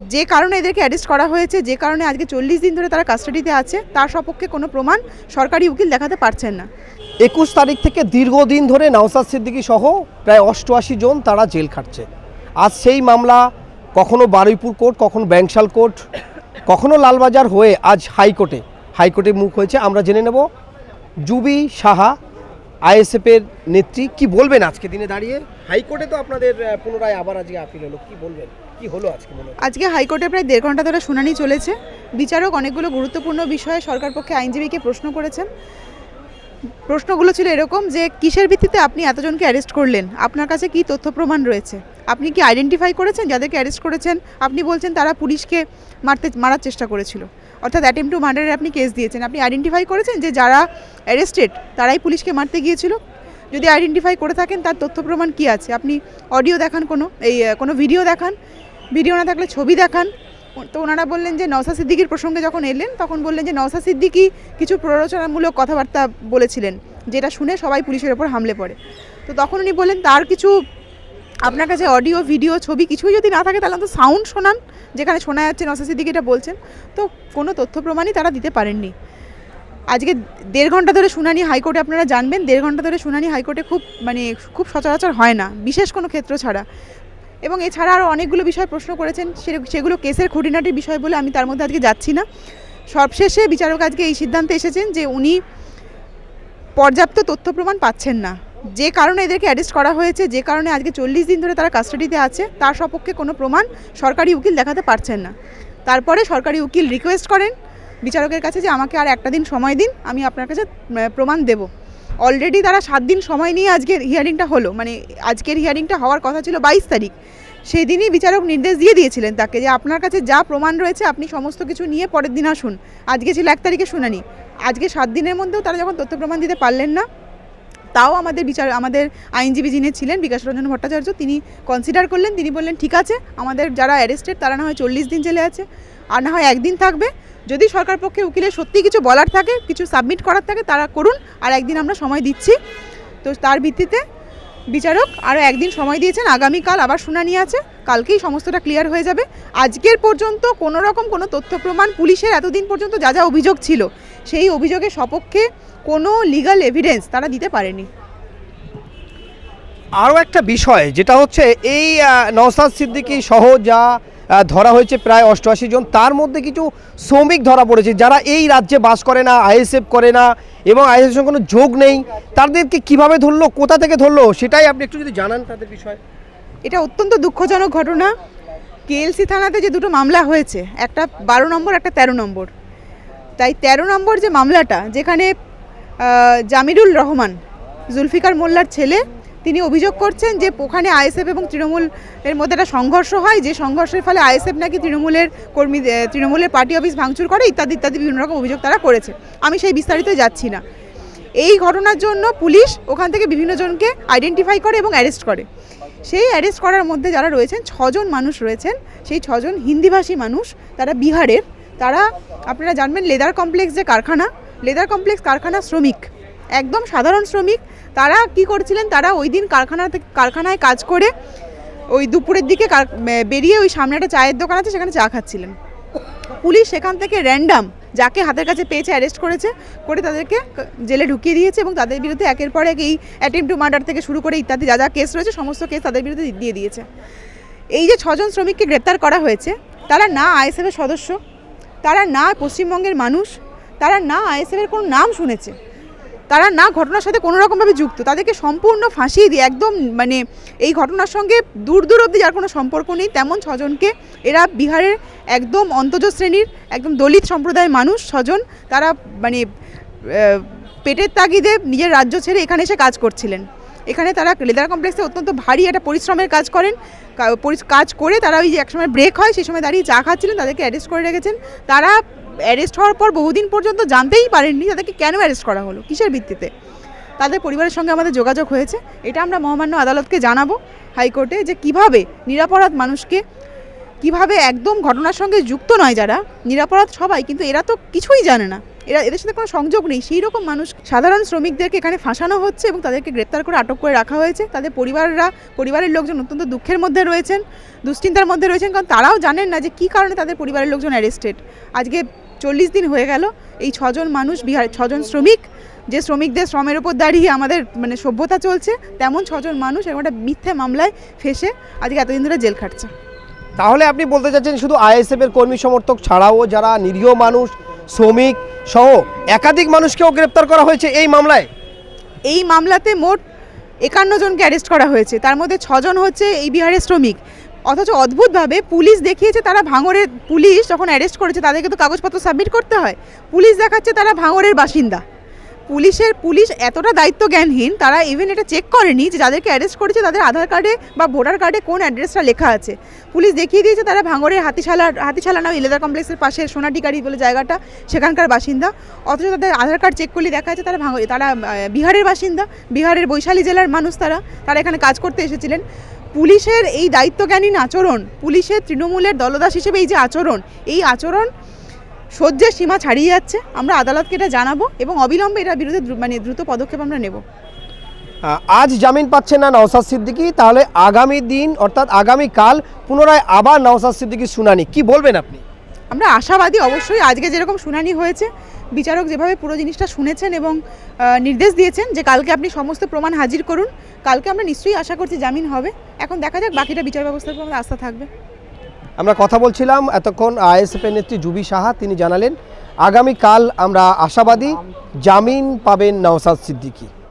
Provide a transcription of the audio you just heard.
যে কারণে এদেরকে অ্যারেস্ট করা হয়েছে, যে কারণে আজকে চল্লিশ দিন ধরে তারা কাস্টাডিতে আছে, তার সপক্ষে কোনো প্রমাণ সরকারি উকিল দেখাতে পারছেন না। একুশ তারিখ থেকে দীর্ঘদিন ধরে নওসাদ সিদ্দিকী সহ প্রায় অষ্টআশি জন তারা জেল খাটছে। আজ সেই মামলা কখনো বারুইপুর কোর্ট, কখনো ব্যাংশাল কোর্ট, কখনো লালবাজার হয়ে আজ হাইকোর্টে। হাইকোর্টে মুখ হয়েছে, আমরা জেনে নেব। জুবি সাহা আইএসএফের নেত্রী কি বলবেন আজকে দিনে দাঁড়িয়ে? হাইকোর্টে তো আপনাদের পুনরায় আবার আজকে আপিল হলো। কি বলবেন? হলো আজকে আজকে হাইকোর্টে প্রায় দেড় ঘণ্টা ধরে শুনানি চলেছে। বিচারক অনেকগুলো গুরুত্বপূর্ণ বিষয়ে সরকার পক্ষে আইনজীবীকে প্রশ্ন করেছেন। প্রশ্নগুলো ছিল এরকম যে, কিসের ভিত্তিতে আপনি এতজনকে অ্যারেস্ট করলেন? আপনার কাছে কি তথ্য প্রমাণ রয়েছে? আপনি কি আইডেন্টিফাই করেছেন? যাদেরকে অ্যারেস্ট করেছেন, আপনি বলছেন তারা পুলিশকে মারতে, মারার চেষ্টা করেছিল। অর্থাৎ অ্যাটেম্প টু মার্ডারের আপনি কেস দিয়েছেন। আপনি আইডেন্টিফাই করেছেন যে যারা অ্যারেস্টেড তারাই পুলিশকে মারতে গিয়েছিল? যদি আইডেন্টিফাই করে থাকেন, তার তথ্য প্রমাণ কী আছে? আপনি অডিও দেখান কোনো, এই কোনো ভিডিও দেখান। ভিডিও না থাকলে ছবি দেখান। তো ওনারা বললেন যে নওসা সিদ্দিকির প্রসঙ্গে যখন এলেন, তখন বললেন যে নওসা সিদ্দিকি কিছু প্ররোচনামূলক কথাবার্তা বলেছিলেন, যেটা শুনে সবাই পুলিশের ওপর হামলে পড়ে। তো তখন উনি বললেন, তার কিছু আপনার কাছে অডিও ভিডিও ছবি কিছুই যদি না থাকে, তাহলে তো সাউন্ড শোনান। যেখানে শোনা যাচ্ছে নওসা সিদ্দিকি এটা বলছেন। তো কোনো তথ্য প্রমাণই তারা দিতে পারেননি। আজকে দেড় ঘণ্টা ধরে শুনানি হাইকোর্টে আপনারা জানবেন, দেড় ঘণ্টা ধরে শুনানি হাইকোর্টে খুব মানে খুব সচরাচর হয় না, বিশেষ কোনো ক্ষেত্র ছাড়া। এবং এছাড়া আরও অনেকগুলো বিষয় প্রশ্ন করেছেন সেগুলো কেসের খুঁটিনাটির বিষয় বলে আমি তার মধ্যে আজকে যাচ্ছি না। সবশেষে বিচারক আজকে এই সিদ্ধান্তে এসেছেন যে উনি পর্যাপ্ত তথ্য প্রমাণ পাচ্ছেন না। যে কারণে এদেরকে অ্যারেস্ট করা হয়েছে, যে কারণে আজকে চল্লিশ দিন ধরে তারা কাস্টাডিতে আছে, তার সপক্ষে কোনো প্রমাণ সরকারি উকিল দেখাতে পারছেন না। তারপরে সরকারি উকিল রিকোয়েস্ট করেন বিচারকের কাছে যে আমাকে আর একটা দিন সময় দিন, আমি আপনার কাছে প্রমাণ দেব। অলরেডি তারা সাত দিন সময় নিয়ে আজকের হিয়ারিংটা হলো মানে আজকের হিয়ারিংটা হওয়ার কথা ছিল বাইশ তারিখ। সেই দিনই বিচারক নির্দেশ দিয়ে দিয়েছিলেন তাকে যে আপনার কাছে যা প্রমাণ রয়েছে, আপনি সমস্ত কিছু নিয়ে পরের দিন আসুন। আজকে ছিল এক তারিখে শুনানি। আজকে সাত দিনের মধ্যেও তারা যখন তথ্য প্রমাণ দিতে পারলেন না তাও আমাদের বিচার, আমাদের আইনজীবী যিনি ছিলেন বিকাশ রঞ্জন ভট্টাচার্য, তিনি কনসিডার করলেন, তিনি বললেন, ঠিক আছে, আমাদের যারা অ্যারেস্টেড তারা না হয় চল্লিশ দিন জেলে আছে, আর না হয় একদিন থাকবে। যদি সরকার পক্ষে উকিলের সত্যি কিছু বলার থাকে, কিছু সাবমিট করার থাকে, তারা করুন, আর একদিন আমরা সময় দিচ্ছি। তো তার ভিত্তিতে বিচারক আরও একদিন সময় দিয়েছেন, আগামীকাল আবার শুনানি আছে, কালকেই সমস্তটা ক্লিয়ার হয়ে যাবে। আজকের পর্যন্ত কোনো রকম কোনো তথ্য প্রমাণ পুলিশের এতদিন পর্যন্ত যা যা অভিযোগ ছিল সেই অভিযোগের সপক্ষে কোনো লিগাল এভিডেন্স তারা দিতে পারেনি। আরও একটা বিষয় যেটা হচ্ছে এই নওসাদ সিদ্দিকী সহ যা ধরা হয়েছে প্রায় অষ্টআশি জন তার মধ্যে কিছু শ্রমিক ধরা পড়েছে যারা এই রাজ্যে বাস করে না আইএসএফ করে না এবং আইএসএফ সঙ্গে কোনো যোগ নেই। তাদেরকে কীভাবে ধরলো কোথা থেকে ধরলো সেটাই আপনি একটু যদি জানান তাদের বিষয়ে। এটা অত্যন্ত দুঃখজনক ঘটনা। কেএলসি থানাতে যে দুটো মামলা হয়েছে একটা বারো নম্বর একটা তেরো নম্বর। তাই তেরো নম্বর যে মামলাটা, যেখানে জামিরুল রহমান, জুলফিকার মোল্লার ছেলে, তিনি অভিযোগ করছেন যে ওখানে আইএসএফ এবং তৃণমূল এর মধ্যে একটা সংঘর্ষ হয়, যে সংঘর্ষের ফলে আইএসএফ নাকি তৃণমূলের কর্মী তৃণমূলের পার্টি অফিস ভাঙচুর করে, ইত্যাদি ইত্যাদি বিভিন্ন রকম অভিযোগ তারা করেছে। আমি সেই বিস্তারিত যাচ্ছি না। এই ঘটনার জন্য পুলিশ ওখান থেকে বিভিন্ন জনকে আইডেন্টিফাই করে এবং অ্যারেস্ট করে। সেই অ্যারেস্ট করার মধ্যে যারা রয়েছেন, ছজন মানুষ রয়েছেন। সেই ছজন হিন্দিভাষী মানুষ, তারা বিহারের। তারা, আপনারা জানবেন, লেদার কমপ্লেক্স যে কারখানা, লেদার কমপ্লেক্স কারখানা শ্রমিক, একদম সাধারণ শ্রমিক, তারা কি করছিলেন? তারা ওই দিন কারখানা কারখানায় কাজ করে ওই দুপুরের দিকে বেরিয়ে ওই সামনে একটা চায়ের দোকান আছে, সেখানে চা খাচ্ছিলেন। পুলিশ সেখান থেকে র্যান্ডাম যাকে হাতের কাছে পেয়েছে অ্যারেস্ট করেছে, করে তাদেরকে জেলে ঢুকিয়ে দিয়েছে এবং তাদের বিরুদ্ধে একের পর এক এই অ্যাটেম্প টু মার্ডার থেকে শুরু করে ইত্যাদি যা যা কেস রয়েছে, সমস্ত কেস তাদের বিরুদ্ধে দিয়ে দিয়েছে। এই যে ছজন শ্রমিককে গ্রেপ্তার করা হয়েছে, তারা না আইএসএফের সদস্য তারা না পশ্চিমবঙ্গের মানুষ, তারা না আইএসএফের কোনো নাম শুনেছে, তারা না ঘটনার সাথে কোনো রকমভাবে যুক্ত, তাদেরকে সম্পূর্ণ ফাঁসিয়ে দিয়ে একদম মানে এই ঘটনার সঙ্গে দূর দূর অবধি যার কোনো সম্পর্ক নেই, তেমন ছজনকে এরা বিহারের একদম অন্তজ শ্রেণির একদম দলিত সম্প্রদায়ের মানুষ ছজন, তারা মানে পেটের তাগিদে নিজের রাজ্য ছেড়ে এখানে এসে কাজ করছিলেন। এখানে তারা লেদার কমপ্লেক্সে অত্যন্ত ভারী একটা পরিশ্রমের কাজ করেন। কাজ করে তারা ওই যে একসময় ব্রেক হয়, সেই সময় দাঁড়িয়ে চা খাচ্ছিলেন, তাদেরকে অ্যারেস্ট করে রেখেছেন। তারা অ্যারেস্ট হওয়ার পর বহুদিন পর্যন্ত জানতেই পারেননি তাদেরকে কেন অ্যারেস্ট করা হলো, কিসের ভিত্তিতে। তাদের পরিবারের সঙ্গে আমাদের যোগাযোগ হয়েছে, এটা আমরা মহামান্য আদালতকে জানাব হাইকোর্টে যে কীভাবে নিরাপরাধ মানুষকে, কীভাবে একদম ঘটনার সঙ্গে যুক্ত নয় যারা, নিরাপরাধ সবাই, কিন্তু এরা তো কিছুই জানে না। এরা এদের সাথে কোনো সংযোগ নেই। সেই রকম মানুষ সাধারণ শ্রমিকদেরকে এখানে ফাঁসানো হচ্ছে এবং তাদেরকে গ্রেপ্তার করে আটক করে রাখা হয়েছে। তাদের পরিবাররা, পরিবারের লোকজন অত্যন্ত দুঃখের মধ্যে রয়েছেন, দুশ্চিন্তার মধ্যে রয়েছেন কারণ তারাও জানেন না যে কী কারণে তাদের পরিবারের লোকজন অ্যারেস্টেড আজকে চল্লিশ দিন হয়ে গেল, এই ছজন মানুষ, বিহার ছজন শ্রমিক, যে শ্রমিকদের শ্রমের ওপর দাঁড়িয়ে আমাদের মানে সভ্যতা চলছে, তেমন ছজন মানুষ এরকম একটা মিথ্যে মামলায় ফেসে আজকে এতদিন ধরে জেল খাটছে। তাহলে আপনি বলতে চাচ্ছেন শুধু আইএসএফ এর কর্মী সমর্থক ছাড়াও যারা নিরীহ মানুষ, শ্রমিক সহ একাধিক মানুষকেও গ্রেপ্তার করা হয়েছে এই মামলায়। এই মামলাতে মোট একান্ন জনকে অ্যারেস্ট করা হয়েছে। তার মধ্যে ছজন হচ্ছে এই বিহারের শ্রমিক। অথচ অদ্ভুতভাবে পুলিশ দেখিয়েছে তারা ভাঙরের পুলিশ যখন অ্যারেস্ট করেছে তাদেরকে তো কাগজপত্র সাবমিট করতে হয়। পুলিশ দেখাচ্ছে তারা ভাঙরের বাসিন্দা। পুলিশের পুলিশ এতটা দায়িত্ব জ্ঞানহীন তারা ইভেন এটা চেক করেনি যে যাদেরকে অ্যারেস্ট করেছে তাদের আধার কার্ডে বা ভোটার কার্ডে কোন অ্যাড্রেসটা লেখা আছে। পুলিশ দেখিয়ে দিয়েছে তারা ভাঙড়ের হাতিশালা হাতিশালা নাও ইলেদার কমপ্লেক্সের পাশে সোনাটিকারি বলে জায়গাটা, সেখানকার বাসিন্দা। অথচ তাদের আধার কার্ড চেক করলে দেখা যাচ্ছে তারা ভাঙ তারা বিহারের বাসিন্দা। বিহারের বৈশালী জেলার মানুষ তারা তারা এখানে কাজ করতে এসেছিলেন। পুলিশের এই দায়িত্বজ্ঞানীন আচরণ, পুলিশের তৃণমূলের দলদাস হিসেবে এই যে আচরণ, এই আচরণ সহ্যের সীমা ছাড়িয়ে যাচ্ছে। আমরা আদালতকে এটা জানাব এবং অবিলম্বে এটার বিরুদ্ধে মানে দ্রুত পদক্ষেপ আমরা নেব। আজ জামিন পাচ্ছেন না নওসাদ সিদ্দিকী তাহলে আগামী দিন অর্থাৎ আগামী কাল পুনরায় আবার নওসাদ সিদ্দিকীর শুনানি। কি বলবেন আপনি? আমরা আশাবাদী অবশ্যই আজকে যেরকম শুনানি হয়েছে বিচারক যেভাবে পুরো জিনিসটা শুনেছেন এবং নির্দেশ দিয়েছেন যে কালকে আপনি সমস্ত প্রমাণ হাজির করুন। কালকে আমরা নিশ্চয়ই আশা করছি জামিন হবে। এখন দেখা যাক বাকিটা বিচার ব্যবস্থার উপর আমাদের আস্থা থাকবে। আমরা কথা বলছিলাম এতক্ষণ আইএসএফের নেত্রী জুবি সাহা, তিনি জানালেন আগামী কাল আমরা আশাবাদী, জামিন পাবেন নওসাদ সিদ্দিকী।